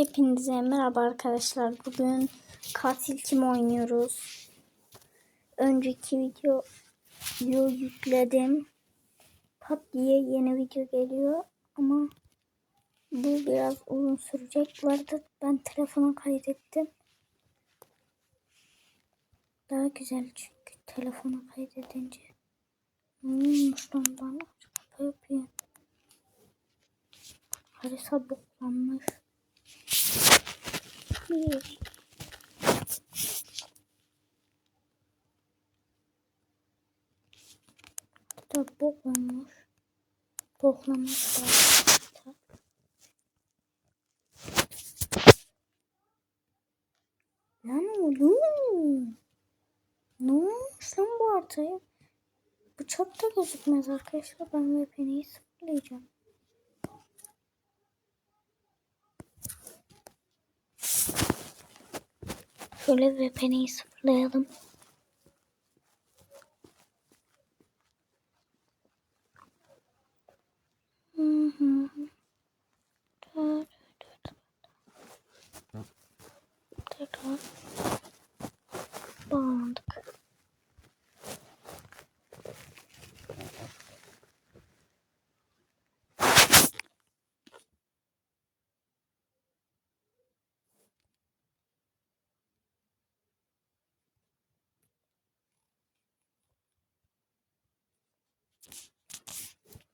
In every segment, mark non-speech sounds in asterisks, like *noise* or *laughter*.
Hepinize merhaba arkadaşlar. Bugün katil kim oynuyoruz? Önceki video yükledim. Pat diye yeni video geliyor ama bu biraz uzun sürecek. Bu arada ben telefona kaydettim. Daha güzel çünkü telefona kaydedince. Neymiş lan bana? Şaka yapıyor. Harita boklanmış. Da bok olmuş. Boklamış da. Lan oğlum. Ne olmuş lan bu? Bu çok da gözükmez arkadaşlar. Ben VPN'yi sıfırlayacağım. Şöyle VPN'yi sıfırlayalım. Hı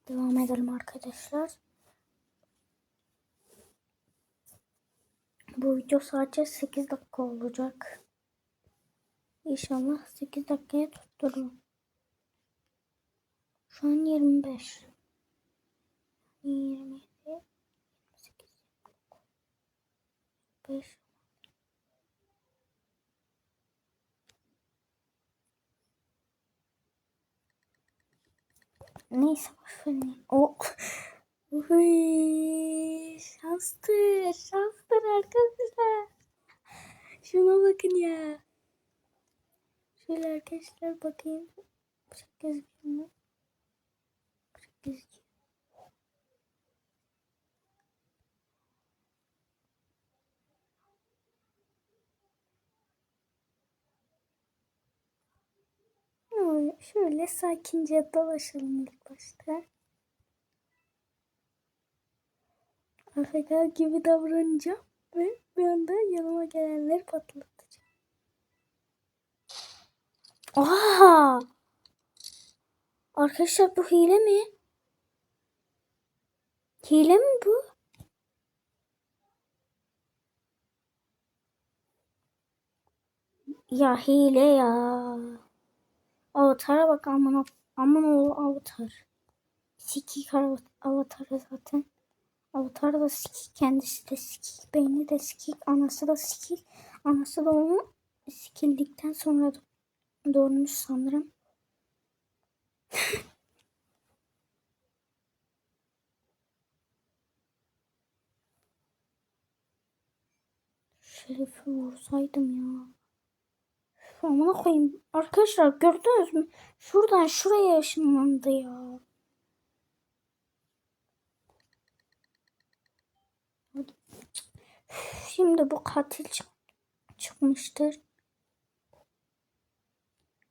Devam edelim arkadaşlar. Bu video sadece 8 dakika olacak. İnşallah 8 dakikaya tuttururum. Şu an 25. Neyse boşverin. O Uy, şanstır, şanstır arkadaşlar. Şuna bakın ya. Şöyle arkadaşlar bakayım. Çok gözüküyor mu? Çok gözüküyor. Ay, Şöyle sakince dolaşalım ilk başta. Afk gibi davranacağım ve bir anda yanıma gelenleri patlatacağım. Oha! Arkadaşlar bu hile mi? Hile mi bu? Ya hile ya. Avatara bak aman aman o avatar. Sikik avatarı zaten. Avatar da sikik, kendisi de sikik, beyni de sikik, anası da sikik. Anası da onu sikildikten sonra doğurmuş sanırım. *laughs* Şerifi vursaydım ya. Amına koyayım. Arkadaşlar gördünüz mü? Şuradan şuraya ışınlandı ya. Şimdi bu katil çık çıkmıştır.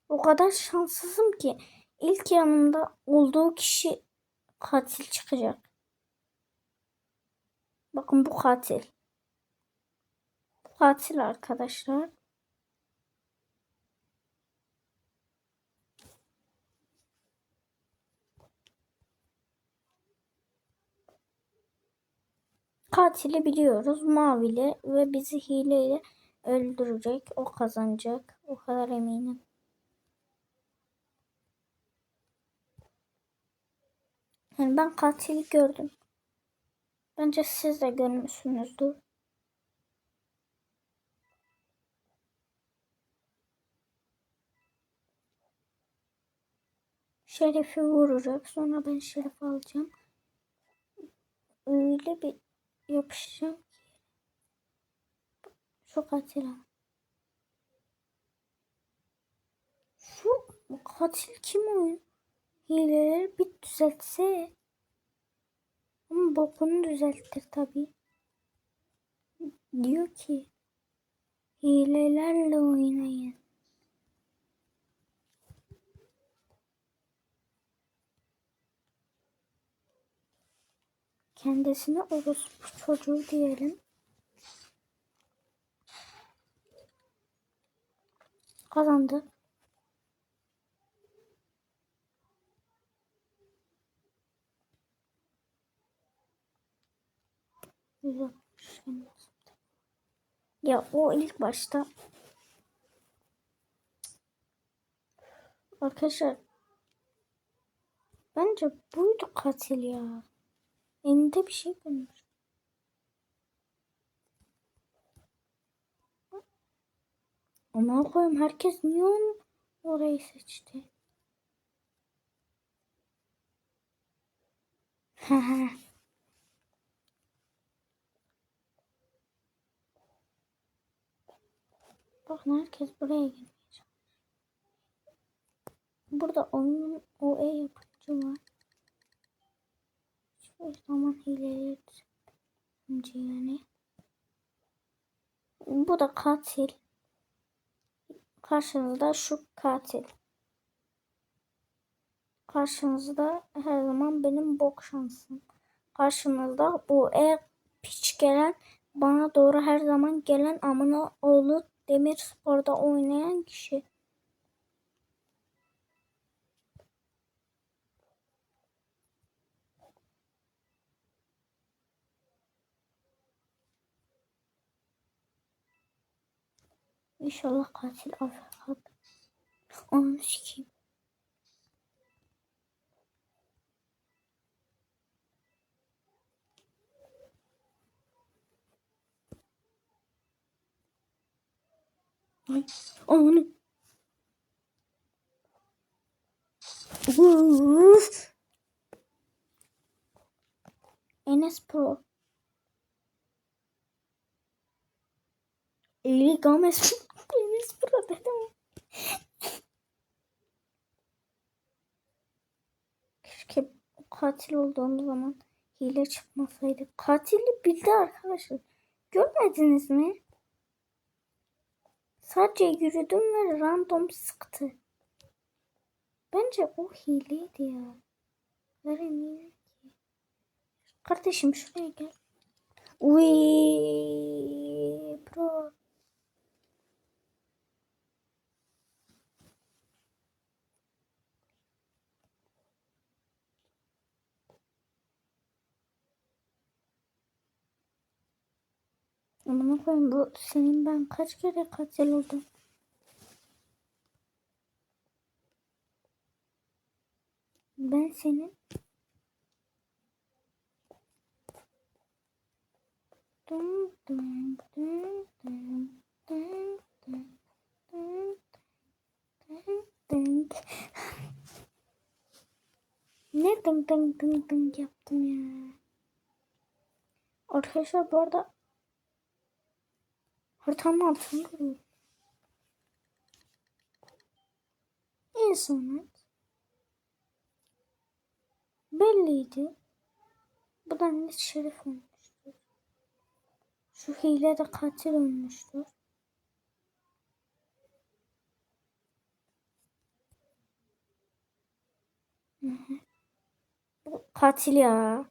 O kadar şanssızım ki ilk yanımda olduğu kişi katil çıkacak. Bakın bu katil. Bu katil arkadaşlar. Katili biliyoruz. Mavili ve bizi hileyle öldürecek. O kazanacak. O kadar eminim. Yani ben katili gördüm. Bence siz de görmüşsünüzdür. Şeref'i vuracak. Sonra ben Şeref'i alacağım. Öyle bir yapışacağım ki. Katil al. Şu katil kim o? Hileleri bir düzeltse. Ama bokunu düzeltir tabii. Diyor ki hilelerle oynayın. Kendisine orospu çocuğu diyelim. Kazandı. Ya o ilk başta Arkadaşlar bence buydu katil ya. Elinde bir şey bulmuş. Ama koyayım herkes niye onu orayı seçti? *laughs* Bakın herkes buraya çalışıyor. Burada oyunun o e yapıcı var. Şu zaman hileleri önce yani. Bu da katil. Karşınızda şu katil. Karşınızda her zaman benim bok şansım. Karşınızda bu eğer piç gelen bana doğru her zaman gelen amına oğlu Demir Spor'da oynayan kişi. İnşallah katil affeder. Onu sikeyim. Ay, onu. Uf. Enes Pro. Eli Gomez. Enes Pro dedim. Keşke katil olduğum zaman hile çıkmasaydı. Katili bildi arkadaşlar. Görmediniz mi? Sadece yürüdüm ve random sıktı. Bence o hileydi ya. Eminim ki. Kardeşim şuraya gel. Uy, bro. Amına koyayım bu senin ben kaç kere katil oldum. Ben senin Dum dum dum dum dum dum dum dum dum. Ne dım dım dım dım yaptım ya. Arkadaşlar bu arada haritanın görüyorum. En son belliydi. Bu da net şerif olmuştur. Şu hile de katil olmuştur. Bu katil ya.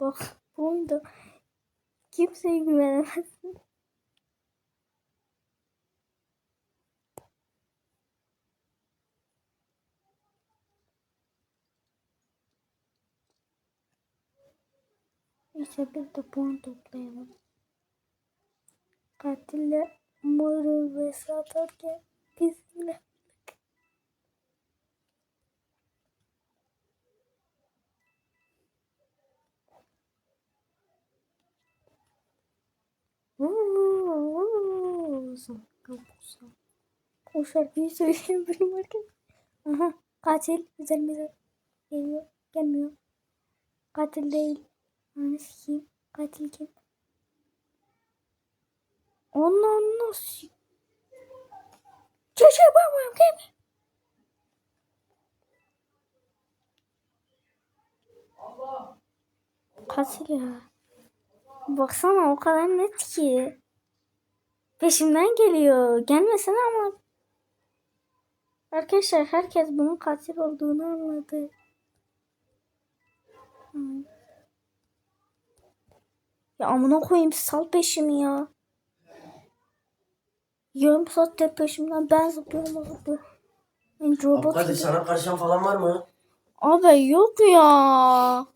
Bak bu oyunda kimseye güvenemezsin. İşte bir de puan toplayalım. Katille moru ve satarken bizimle. O şarkıyı söyleyeyim benim arkadaşım. Aha katil üzerimize geliyor gelmiyor. Katil değil. Anı sikeyim. Katil kim? Onunla nasıl? Çeşe bakmıyorum kim? katil ya. Baksana o kadar net ki. Peşimden geliyor. Gelmesene ama. Arkadaşlar herkes bunun katil olduğunu anladı. Ya amına koyayım sal peşimi ya. Yarım saattir peşimden ben zıplıyorum robot Abdülkadir gibi. sana karışan falan var mı? Abi yok ya.